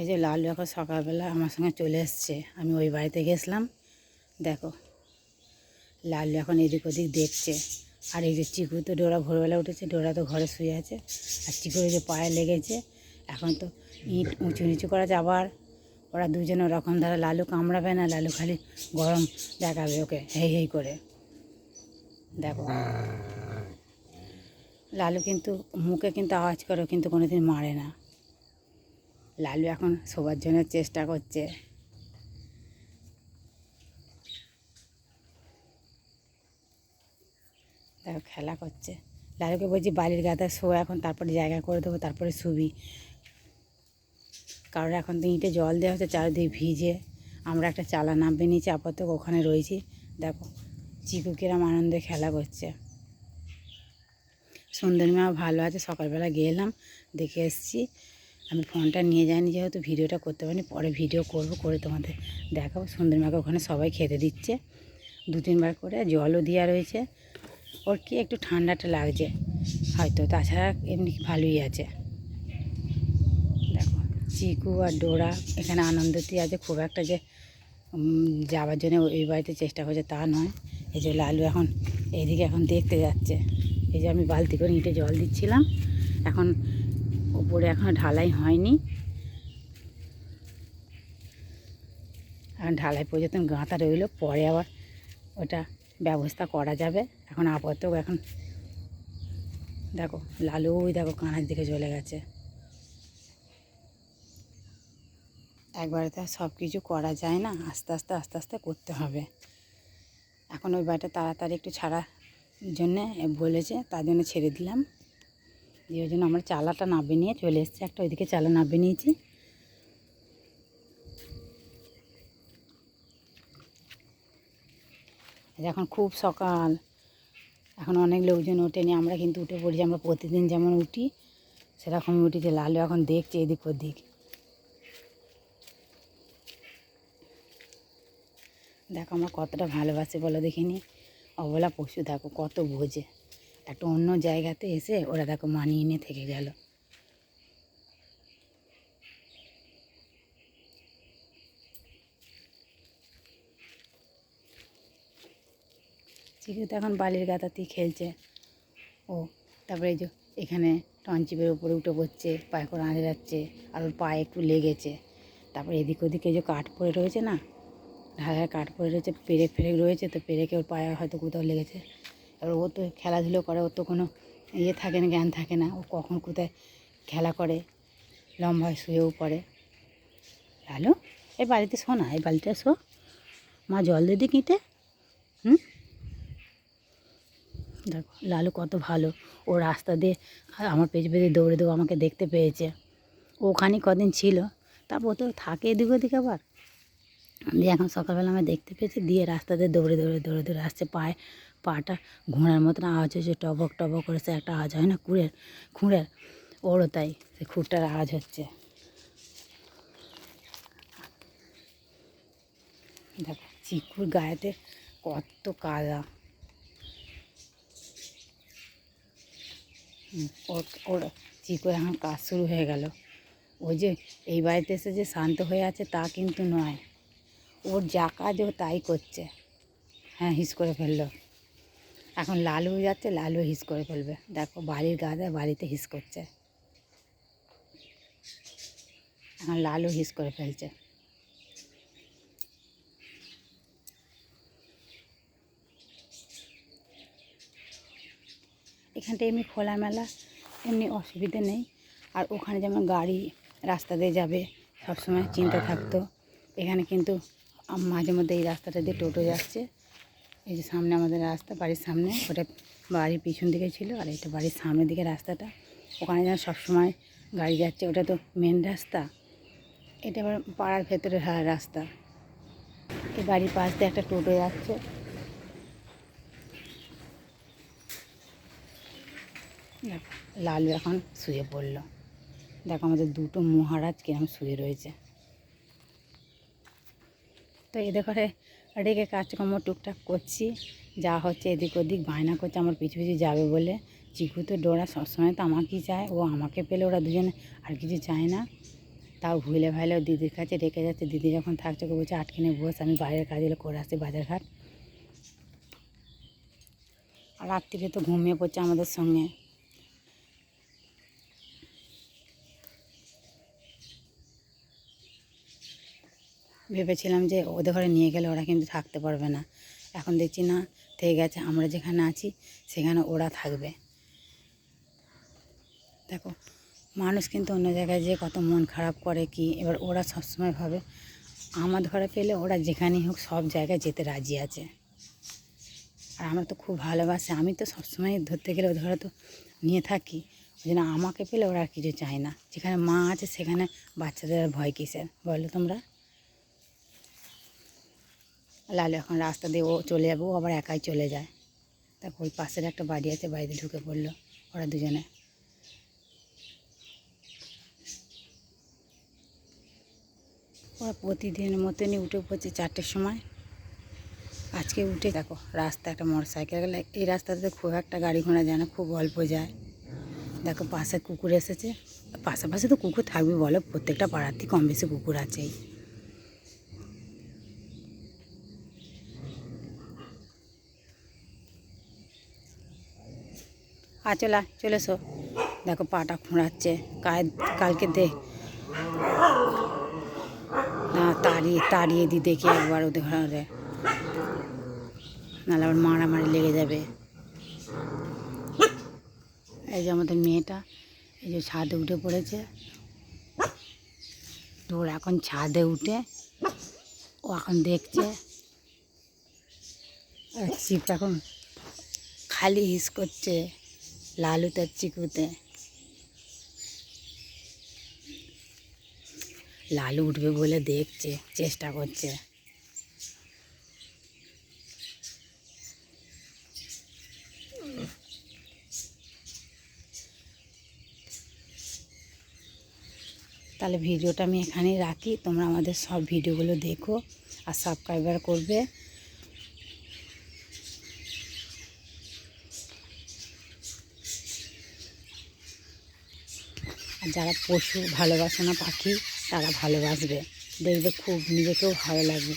এই যে লাল যখন সকালবেলা আমার সঙ্গে চলে এসছে। আমি ওই বাড়িতে গেছিলাম। দেখো, লাল এখন এদিক ওদিক দেখছে। আর এই যে চিকু তো ডোরা ভোরবেলা উঠেছে, ডোরা তো ঘরে শুয়ে আছে। আর চিকুর যে পায়ে লেগেছে। এখন তো ইট উঁচু নিচু করা আছে আবার। ওরা দুজনে ওরকম, ধারা লালু কামড়াবে না, লালু খালি গরম দেখাবে ওকে, হেই হেই করে। দেখো। লালু কিন্তু, মুখে কিন্তু আওয়াজ করে কিন্তু কোনোদিন মারে না। লালু এখন শোবার জন্য চেষ্টা করছে। দেখো খেলা করছে। লালুকে বলছি, বালির গাদা শো এখন, তারপরে জায়গা করে দেবো, তারপরে শুবি। কারণ এখন তো ইঁটে জল দেওয়া হচ্ছে, চারিদিকে ভিজে। আমরা একটা চালা নামবে নিচে আপাতত ওখানে রয়েছি। দেখো, চিকু কিরম আনন্দে খেলা করছে। সুন্দরী মা ভালো আছে, সকালবেলা গেলাম, দেখে এসেছি। আমি ফোনটা নিয়ে যাইনি যেহেতু ভিডিওটা করতে পারিনি, পরে ভিডিও করব, করে তোমাদের দেখাবো। সুন্দরী মাকে ওখানে সবাই খেতে দিচ্ছে। দু তিনবার করে জলও দেওয়া রয়েছে। ওর কি একটু ঠান্ডাটা লাগছে হয়তো, তাছাড়া এমনি ভালোই আছে। দেখো, চিকু আর ডোরা এখানে আনন্দতি আছে। খুব একটা যে যাওয়ার জন্য ওই বাড়িতে চেষ্টা করছে তা নয়। এই যে লালু এখন এইদিকে এখন দেখতে যাচ্ছে। এই যে আমি বালতি করে ইঁটে জল দিচ্ছিলাম। এখন উপরে এখনও ঢালাই হয়নি। এখন ঢালাই পর্যন্ত গাঁথা রইল, পরে আবার ওটা ব্যবস্থা করা যাবে। এখন আপাতত এখন দেখো, লালু ওই দেখো কানার দিকে চলে গেছে। একবারে তো সব কিছু করা যায় না, আস্তে আস্তে আস্তে আস্তে করতে হবে। এখন ওই বাড়িটা তাড়াতাড়ি একটু ছাড়ার জন্যে বলেছে, তার জন্য ছেড়ে দিলাম। দিয়ে ওই জন্য আমরা চালাটা নাবে নিয়ে চলে এসেছি। একটা ওইদিকে চালা নাবে নিয়েছি। এখন খুব সকাল। এখন অনেক লোকজন ওঠেনি আমরা কিন্তু উঠে পড়ছি। আমরা প্রতিদিন যেমন উঠি, সেরকম উঠি যে লালু এখন দেখছে এদিক ওদিক। দেখো আমরা কতটা ভালোবাসি বলো দেখিনি। অবলা পশু দেখো কত বোঝে। একটা অন্য জায়গাতে এসে ওরা তাকে মানিয়ে নিয়ে থেকে গেল। চিকু তো এখন বালির গাদাতেই খেলছে। ও, তারপরে যে এখানে টনচিপের উপরে উঠে পড়ছে, পায়ে করে আঁড়ে যাচ্ছে, আর ওর পায়ে একটু লেগেছে। তারপরে এদিক ওদিকে যে কাঠ পড়ে রয়েছে না ঢালায় কাঠ পড়ে রয়েছে পেরে ফেরেক রয়েছে, তো পেরেকে ওর পায়ে হয়তো কোথাও লেগেছে। এবার ও তো খেলাধুলো করে, ওর তো কোনো ইয়ে থাকে না, জ্ঞান থাকে না। ও কখন কোথায় খেলা করে, লম্বায় শুয়েও পড়ে। লালু এই বাড়িতে শো না, এই বাড়িতে শো। মা জল দিদি কিঁটে হুম? দেখো, লালু কত ভালো। ও রাস্তা দিয়ে, আমার পেছনে পেছনে দৌড়ে দৌড়ে আমাকে দেখতে পেয়েছে। ওখানে কদিন ছিল, তারপর ও তো থাকে এদিক ওদিক আবার। দিয়ে এখন সকালবেলা আমি দেখতে পেয়েছি, দিয়ে রাস্তাতে দৌড়ে দৌড়ে দৌড়ে দৌড়ে আসছে পায়ে। পাটা ঘোড়ার মতন আওয়াজ হচ্ছে টবক টবক করে সে একটা আওয়াজ হয় না কুড়ের খুঁড়ের ওরও তাই, সে খুঁড়টার আওয়াজ হচ্ছে। দেখো, চিকুর গায়েতে কত কাদা। ওর চিকু এখন কাজ শুরু হয়ে গেল। ও যে, এই বাড়িতে এসে যে শান্ত হয়ে আছে তা কিন্তু নয়। ওর যা কাজ ও তাই করছে। হ্যাঁ হিস করে ফেলল। এখন লালু যাচ্ছে, লালু হিস করে ফেলবে। দেখো বাড়ির গাদা বাড়িতে হিস করছে। এখন লালু হিস করে ফেলছে। এখানটা এমনি খোলামেলা, এমনি অসুবিধে নেই। আর ওখানে যেমন গাড়ি রাস্তা দিয়ে যাবে, সবসময় চিন্তা থাকতো। এখানে কিন্তু মাঝে মধ্যে এই রাস্তাটা দিয়ে টোটো যাচ্ছে। এই যে সামনে আমাদের রাস্তা, বাড়ির সামনে। ওটা বাড়ির পিছন দিকে ছিল, আর এটা বাড়ির সামনের দিকে রাস্তাটা। ওখানে যেন সবসময় গাড়ি যাচ্ছে, ওটা তো মেন রাস্তা। এটা আবার পাড়ার ভেতরে হ্যাঁ রাস্তা। এই বাড়ির পাশ দিয়ে একটা টোটো যাচ্ছে। লালু এখন শুয়ে পড়ল। দেখো, আমাদের দুটো মহারাজ কিরম শুয়ে রয়েছে। তো এদের ঘরে রেখে কাজকর্ম টুকটাক করছি, যা হচ্ছে এদিক ওদিক বায়না করছে, আমার পিছু পিছু যাবে বলে। চিকু তো ডোরা সবসময় তো আমাকেই চায়, ও আমাকে পেলে ওরা দুজনে আর কিছু চায় না। তাও ভুলে ভাইলেও দিদির কাছে রেখে যাচ্ছে, দিদি যখন থাকছে ওকে বলছে, আটকে নিয়ে বস, আমি বাইরের কাজগুলো করে আসি বাজার ঘাট আর রাত্রিরে তো ঘুমিয়ে পড়ছে আমাদের সঙ্গে। ভেবেছিলাম যে ওদের ঘরে নিয়ে গেলে ওরা কিন্তু থাকতে পারবে না। এখন দেখছি না, থেকে গেছে, আমরা যেখানে আছি, সেখানে ওরা থাকবে। দেখো, মানুষ কিন্তু অন্য জায়গায় যে কত মন খারাপ করে কি, এবার ওরা সবসময় ভাবে, আমার ঘরে পেলে ওরা যেখানেই হোক সব জায়গায় যেতে রাজি আছে। আর আমরা তো খুব ভালোবাসি, আমি তো সবসময় ধরতে গেলে ওদের ঘরে তো নিয়ে থাকি। ওই জন্য আমাকে পেলে ওরা আর কিছু চায় না। যেখানে মা আছে, সেখানে বাচ্চাদের ভয় কিসের? বলো তোমরা। লালু এখন রাস্তা দিয়ে ও চলে যাবে, ও আবার একাই চলে যায়। তারপর ওই পাশের একটা বাড়ি আছে, বাড়িতে ঢুকে পড়ল ওরা দুজনে। ওরা প্রতিদিনের মতনই উঠে পড়ছে চারটের সময়। আজকে উঠে দেখো রাস্তা একটা মোটর সাইকেল গেলে। এই রাস্তাতে খুব একটা গাড়ি ঘোড়া যায় না, খুব অল্প যায়। দেখো পাশে কুকুর এসেছে। পাশাপাশি তো কুকুর থাকবে বলো, প্রত্যেকটা পাড়াতেই কম বেশি কুকুর আছেই। আর চলা এসো। দেখো পাটা খোঁড়াচ্ছে, কাল, কালকে দেখ না, তাড়িয়ে তাড়িয়ে দি দেখি একবার ওদের ঘরে। নাহলে আবার মারামারি লেগে যাবে। এই যে আমাদের মেয়েটা, এই যে ছাদে উঠে পড়েছে। তো ওর এখন ছাদে উঠে, ও এখন দেখছে। চিপ এখন খালি হিস করছে। লালু তার চিকুতে লালু উঠবে বলে দেখছে চেষ্টা করছে তাহলে ভিডিওটা আমি এখানেই রাখি তোমরা আমাদের সব ভিডিওগুলো দেখো আর সাবস্ক্রাইবার করবে আর যারা পশু ভালোবাসে না পাখি, তারা ভালোবাসবে। দেখবে খুব নিজেকেও ভালো লাগবে।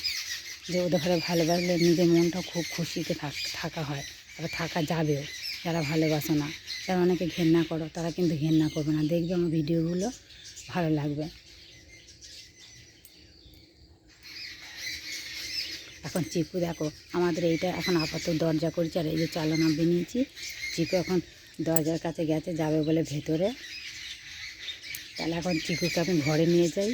যে ওদের ঘরে ভালোবাসলে নিজের মনটাও খুব খুশিতে থাক, থাকা হয়। আর থাকা যাবেও। যারা ভালোবাসে না, যারা অনেকে ঘেন্না করো, তারা কিন্তু ঘেন্না করবে না। দেখবে আমার ভিডিওগুলো ভালো লাগবে। এখন চিকু দেখো, আমাদের এইটা এখন আপাতত দরজা করছে, আর এই যে চালানা বেনিয়েছি, চিকু এখন দরজার কাছে গেছে, যাবে বলে ভেতরে। তাহলে এখন চিকুকে আমি ঘরে নিয়ে যাই।